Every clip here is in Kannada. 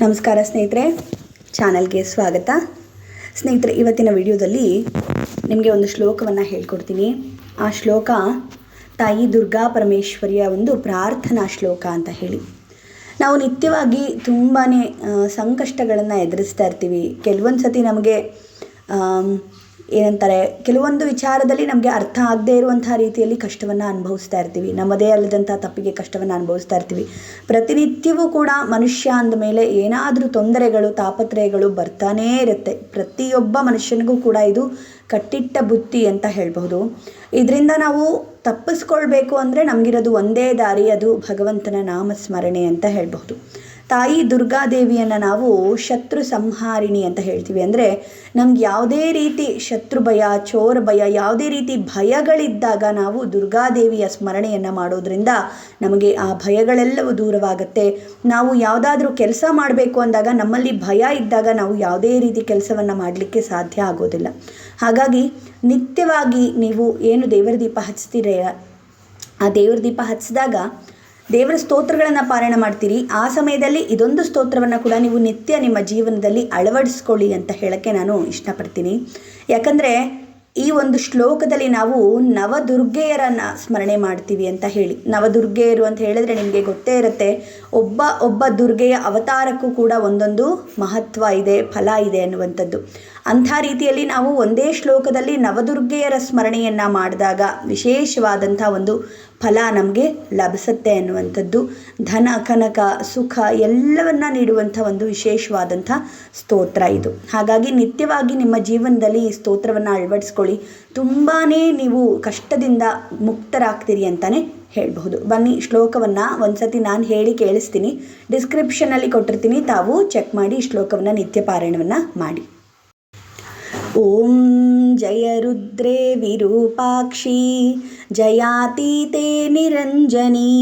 ನಮಸ್ಕಾರ ಸ್ನೇಹಿತರೆ, ಚಾನಲ್ಗೆ ಸ್ವಾಗತ. ಸ್ನೇಹಿತರೆ, ಇವತ್ತಿನ ವಿಡಿಯೋದಲ್ಲಿ ನಿಮಗೆ ಒಂದು ಶ್ಲೋಕವನ್ನು ಹೇಳ್ಕೊಡ್ತೀನಿ. ಆ ಶ್ಲೋಕ, ತಾಯಿ ದುರ್ಗಾ ಪರಮೇಶ್ವರಿಯ ಒಂದು ಪ್ರಾರ್ಥನಾ ಶ್ಲೋಕ ಅಂತ ಹೇಳಿ. ನಾವು ನಿತ್ಯವಾಗಿ ತುಂಬಾ ಸಂಕಷ್ಟಗಳನ್ನು ಎದುರಿಸ್ತಾ ಇರ್ತೀವಿ. ಕೆಲವೊಂದು ಸತಿ ನಮಗೆ ಏನಂತಾರೆ, ಕೆಲವೊಂದು ವಿಚಾರದಲ್ಲಿ ನಮಗೆ ಅರ್ಥ ಆಗದೇ ಇರುವಂತಹ ರೀತಿಯಲ್ಲಿ ಕಷ್ಟವನ್ನು ಅನುಭವಿಸ್ತಾ ಇರ್ತೀವಿ. ನಮ್ಮದೇ ಅಲ್ಲದಂಥ ತಪ್ಪಿಗೆ ಕಷ್ಟವನ್ನು ಅನುಭವಿಸ್ತಾ ಇರ್ತೀವಿ. ಪ್ರತಿನಿತ್ಯವೂ ಕೂಡ ಮನುಷ್ಯ ಅಂದಮೇಲೆ ಏನಾದರೂ ತೊಂದರೆಗಳು, ತಾಪತ್ರಯಗಳು ಬರ್ತಾನೇ ಇರುತ್ತೆ. ಪ್ರತಿಯೊಬ್ಬ ಮನುಷ್ಯನಿಗೂ ಕೂಡ ಇದು ಕಟ್ಟಿಟ್ಟ ಬುತ್ತಿ ಅಂತ ಹೇಳಬಹುದು. ಇದರಿಂದ ನಾವು ತಪ್ಪಿಸ್ಕೊಳ್ಬೇಕು ಅಂದರೆ ನಮಗಿರೋದು ಒಂದೇ ದಾರಿ, ಅದು ಭಗವಂತನ ನಾಮಸ್ಮರಣೆ ಅಂತ ಹೇಳಬಹುದು. ತಾಯಿ ದುರ್ಗಾದೇವಿಯನ್ನು ನಾವು ಶತ್ರು ಸಂಹಾರಿಣಿ ಅಂತ ಹೇಳ್ತೀವಿ. ಅಂದರೆ ನಮ್ಗೆ ಯಾವುದೇ ರೀತಿ ಶತ್ರು ಭಯ, ಚೋರ ಭಯ, ಯಾವುದೇ ರೀತಿ ಭಯಗಳಿದ್ದಾಗ ನಾವು ದುರ್ಗಾದೇವಿಯ ಸ್ಮರಣೆಯನ್ನು ಮಾಡೋದ್ರಿಂದ ನಮಗೆ ಆ ಭಯಗಳೆಲ್ಲವೂ ದೂರವಾಗುತ್ತೆ. ನಾವು ಯಾವುದಾದ್ರೂ ಕೆಲಸ ಮಾಡಬೇಕು ಅಂದಾಗ ನಮ್ಮಲ್ಲಿ ಭಯ ಇದ್ದಾಗ ನಾವು ಯಾವುದೇ ರೀತಿ ಕೆಲಸವನ್ನು ಮಾಡಲಿಕ್ಕೆ ಸಾಧ್ಯ ಆಗೋದಿಲ್ಲ. ಹಾಗಾಗಿ ನಿತ್ಯವಾಗಿ ನೀವು ಏನು ದೇವರ ದೀಪ ಹಚ್ತೀರ, ಆ ದೇವರ ದೀಪ ಹಚ್ಚಿದಾಗ ದೇವರ ಸ್ತೋತ್ರಗಳನ್ನು ಪಾರಾಯಣ ಮಾಡ್ತೀರಿ. ಆ ಸಮಯದಲ್ಲಿ ಇದೊಂದು ಸ್ತೋತ್ರವನ್ನು ಕೂಡ ನೀವು ನಿತ್ಯ ನಿಮ್ಮ ಜೀವನದಲ್ಲಿ ಅಳವಡಿಸ್ಕೊಳ್ಳಿ ಅಂತ ಹೇಳೋಕ್ಕೆ ನಾನು ಇಷ್ಟಪಡ್ತೀನಿ. ಯಾಕಂದರೆ ಈ ಒಂದು ಶ್ಲೋಕದಲ್ಲಿ ನಾವು ನವದುರ್ಗೆಯರನ್ನು ಸ್ಮರಣೆ ಮಾಡ್ತೀವಿ ಅಂತ ಹೇಳಿ. ನವದುರ್ಗೆಯರು ಅಂತ ಹೇಳಿದ್ರೆ ನಿಮಗೆ ಗೊತ್ತೇ ಇರುತ್ತೆ, ಒಬ್ಬ ಒಬ್ಬ ದುರ್ಗೆಯ ಅವತಾರಕ್ಕೂ ಕೂಡ ಒಂದೊಂದು ಮಹತ್ವ ಇದೆ, ಫಲ ಇದೆ ಅನ್ನುವಂಥದ್ದು. ಅಂಥ ರೀತಿಯಲ್ಲಿ ನಾವು ಒಂದೇ ಶ್ಲೋಕದಲ್ಲಿ ನವದುರ್ಗೆಯರ ಸ್ಮರಣೆಯನ್ನು ಮಾಡಿದಾಗ ವಿಶೇಷವಾದಂಥ ಒಂದು ಫಲ ನಮಗೆ ಲಭಿಸುತ್ತೆ ಅನ್ನುವಂಥದ್ದು. ಧನ, ಕನಕ, ಸುಖ ಎಲ್ಲವನ್ನ ನೀಡುವಂಥ ಒಂದು ವಿಶೇಷವಾದಂಥ ಸ್ತೋತ್ರ ಇದು. ಹಾಗಾಗಿ ನಿತ್ಯವಾಗಿ ನಿಮ್ಮ ಜೀವನದಲ್ಲಿ ಈ ಸ್ತೋತ್ರವನ್ನು ಅಳವಡಿಸ್ಕೊಳ್ಳಿ. ತುಂಬಾ ನೀವು ಕಷ್ಟದಿಂದ ಮುಕ್ತರಾಗ್ತೀರಿ ಅಂತಲೇ ಹೇಳಬಹುದು. ಬನ್ನಿ, ಶ್ಲೋಕವನ್ನು ಒಂದ್ಸತಿ ನಾನು ಹೇಳಿ ಕೇಳಿಸ್ತೀನಿ. ಡಿಸ್ಕ್ರಿಪ್ಷನಲ್ಲಿ ಕೊಟ್ಟಿರ್ತೀನಿ. ತಾವು ಚೆಕ್ ಮಾಡಿ ಶ್ಲೋಕವನ್ನು ನಿತ್ಯ ಪಾರಾಯಣವನ್ನು ಮಾಡಿ. ॐ जय रुद्रे विरूपाक्षी जयातीते निरञ्जनी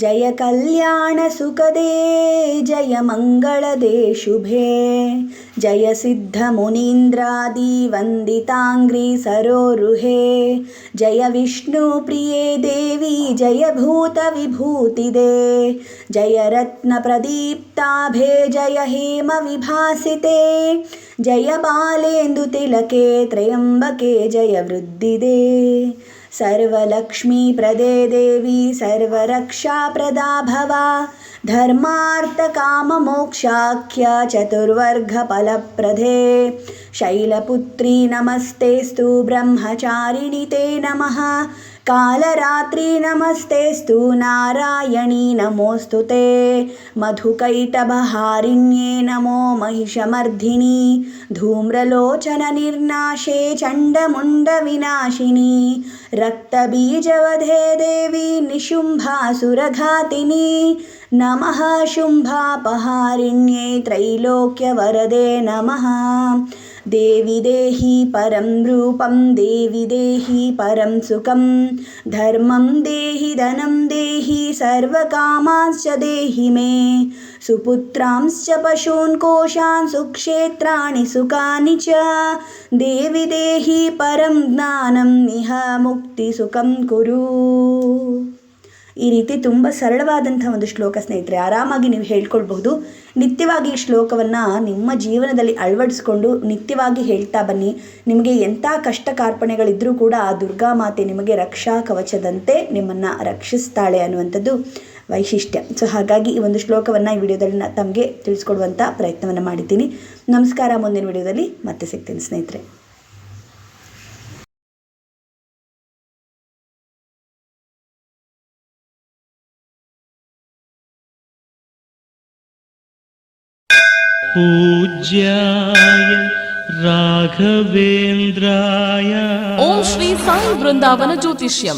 जय कल्याणसुखदे जय मङ्गलदे शुभे जय सिद्धमुनीन्द्रादिवन्दिताङ्घ्रि सरोरुहे जय विष्णुप्रिये देवी जय भूतविभूतिदे जय रत्नप्रदीप्ताभे जय हेमविभासिते जय बालेन्दुतिलके त्र्यम्बके जय वृद्धिदे सर्वलक्ष्मीप्रदे देवी सर्वरक्षाप्रदा भवा धर्मार्थकाममोक्षाख्य चतुर्वर्गफलप्रदे शैलपुत्री नमस्तेस्तु ब्रह्मचारिणि ते नमः कालरात्रि नमस्तेस्तु नारायणी नमोऽस्तु ते मधुकैटभहारिण्ये नमो महिषमर्धिनि धूम्रलोचननिर्नाशे चण्डमुण्डविनाशिनि रक्तबीजवधे देवी निशुम्भासुरघातिनि नमः शुम्भापहारिण्ये त्रैलोक्यवरदे नमः। देवि देहि परं रूपं देवि देहि परं सुखं धर्मं देहि धनं देहि सर्वकामांश्च देहि मे सुपुत्रांश्च पशून् कोशान् सुक्षेत्राणि सुखानि च देवि देहि परं ज्ञानम् इह मुक्तिसुखं कुरु ಈ ರೀತಿ ತುಂಬ ಸರಳವಾದಂಥ ಒಂದು ಶ್ಲೋಕ ಸ್ನೇಹಿತರೆ ಆರಾಮಾಗಿ ನೀವು ಹೇಳ್ಕೊಳ್ಬಹುದು ನಿತ್ಯವಾಗಿ ಈ ಶ್ಲೋಕವನ್ನು ನಿಮ್ಮ ಜೀವನದಲ್ಲಿ ಅಳವಡಿಸ್ಕೊಂಡು ನಿತ್ಯವಾಗಿ ಹೇಳ್ತಾ ಬನ್ನಿ ನಿಮಗೆ ಎಂಥ ಕಷ್ಟ ಕಾರ್ಪಣೆಗಳಿದ್ದರೂ ಕೂಡ ಆ ದುರ್ಗಾ ಮಾತೆ ನಿಮಗೆ ರಕ್ಷಾ ಕವಚದಂತೆ ನಿಮ್ಮನ್ನು ರಕ್ಷಿಸ್ತಾಳೆ ಅನ್ನುವಂಥದ್ದು ವೈಶಿಷ್ಟ್ಯ ಸೊ ಹಾಗಾಗಿ ಈ ಒಂದು ಶ್ಲೋಕವನ್ನು ಈ ವಿಡಿಯೋದಲ್ಲಿ ನಾನು ತಮಗೆ ತಿಳಿಸ್ಕೊಡುವಂಥ ಪ್ರಯತ್ನವನ್ನು ಮಾಡಿದ್ದೀನಿ ನಮಸ್ಕಾರ ಮುಂದಿನ ವಿಡಿಯೋದಲ್ಲಿ ಮತ್ತೆ ಸಿಗ್ತೀನಿ ಸ್ನೇಹಿತರೆ पूज्याय राघवेन्द्राय ಓಂ ಶ್ರೀ ಸಾಯಿ ಬೃಂದಾವನ ಜ್ಯೋತಿಷ್ಯಂ